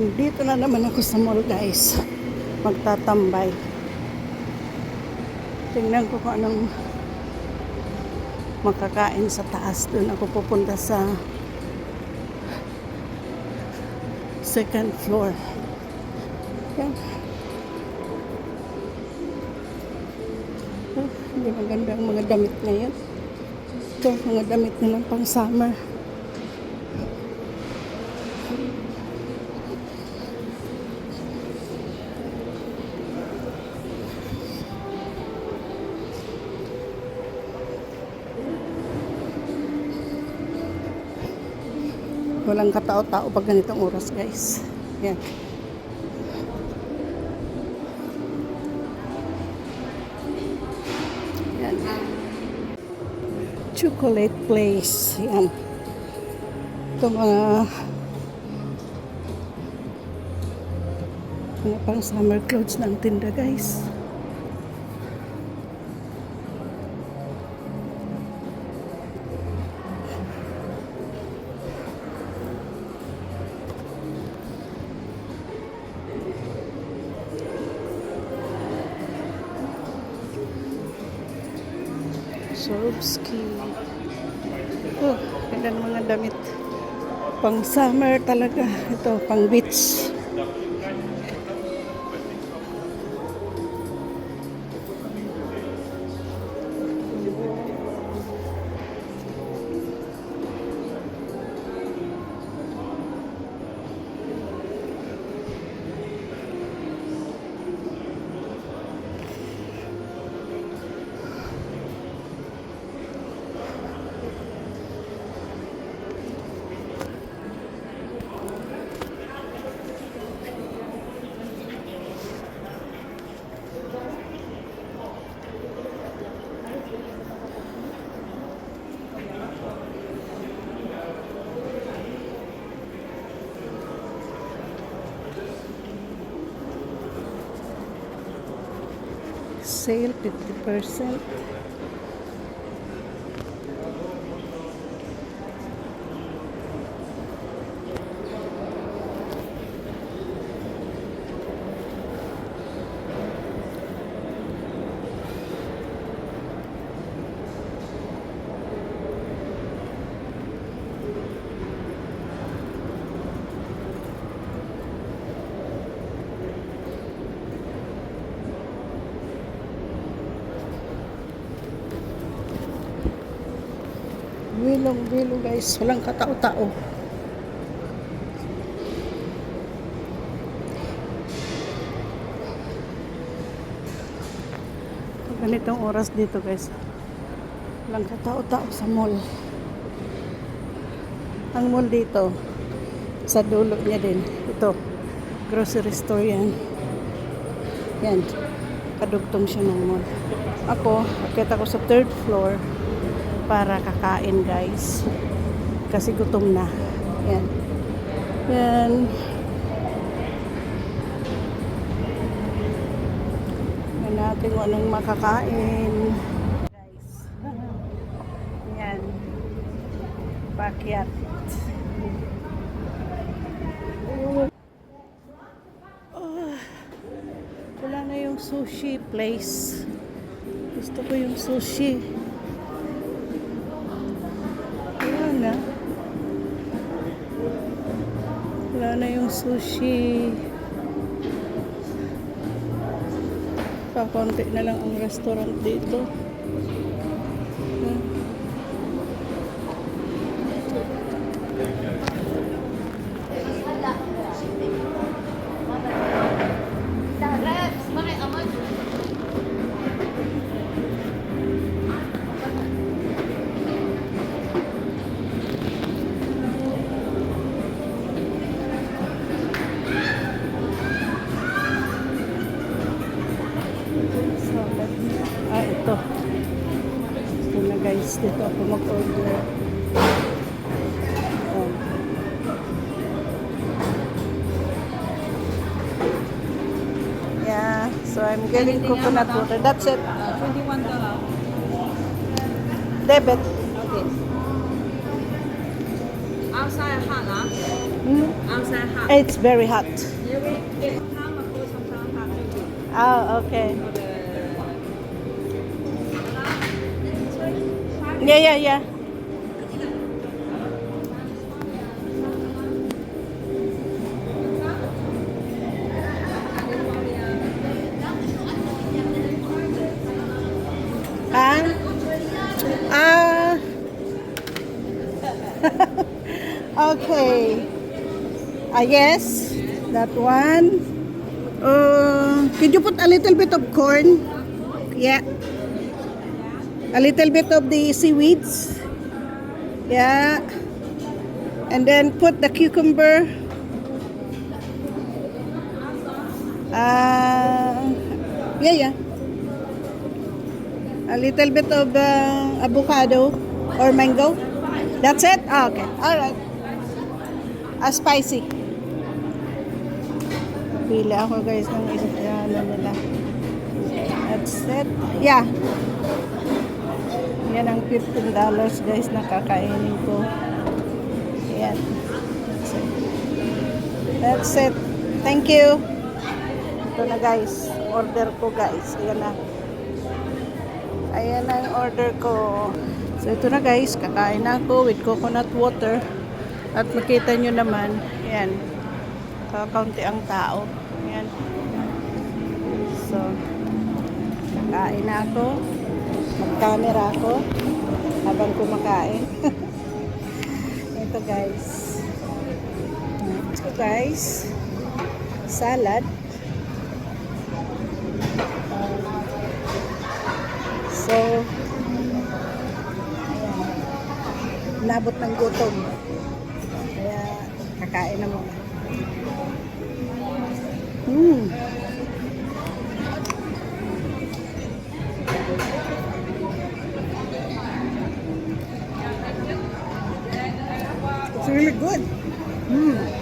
Dito na naman ako sa mall guys. Magtatambay. Tingnan ko kung anong makakain sa taas. Doon ako pupunta sa second floor. Yan. Oh, hindi maganda ang mga damit ngayon. Ito, mga damit nilang pang summer. Walang katao-tao pag ganitong oras, guys. Yan. Yan. Chocolate place. Yan. Ito mga mga pang summer clothes ng tinda, guys. Swarovski. Oh, ganda ng mga damit. Pang summer talaga. Ito, pang beach. Sale 50%. Wilong wilo guys, walang katao-tao. Ganitong oras dito guys, walang katao-tao sa mall. Ang mall dito, sa dulo niya din, ito, grocery store yan. Yan, kadugtong siya ng mall. Ako, akit ako sa third floor, para kakain guys. Kasi gutom na. Yan. Yan. Yan natin kung anong makakain. Guys. Yan. Backyard Ah, wala na yung sushi place. Gusto ko yung sushi Wala na yung sushi. Kakunti na lang ang restaurant dito. ito. Ito na guys. Dito ako mag-order. Oh. Yeah so I'm getting coconut water. That's it. Debit. Okay. Outside hot huh? mm? outside hot. It's very hot. Oh okay. Yeah, yeah, yeah. Ah? Ah. okay. Ah, yes. That one. Uh, could you put a little bit of corn? Yeah. A little bit of the seaweeds. Yeah. And then put the cucumber. Uh, yeah, yeah. A little bit of uh, avocado or mango. That's it? Ah, okay. All right. Ah, spicy. Pili ako guys ng ano nila. That's it. Yeah. Yan ang $15 guys na kakainin ko. Yan. That's it. That's it. Thank you. Ito na guys. Order ko guys. Ayan na. Ayan na ang order ko. So ito na guys. Kakain na ako with coconut water. At makita nyo naman. Ayan. Kakaunti ang tao. Ayan. So, kakain na ako. Mag-camera ako habang kumakain. Ito guys. Ito guys. Salad. So. Nabot ng gutom. Kaya, kakain na muna. Hmm. really good. Mm.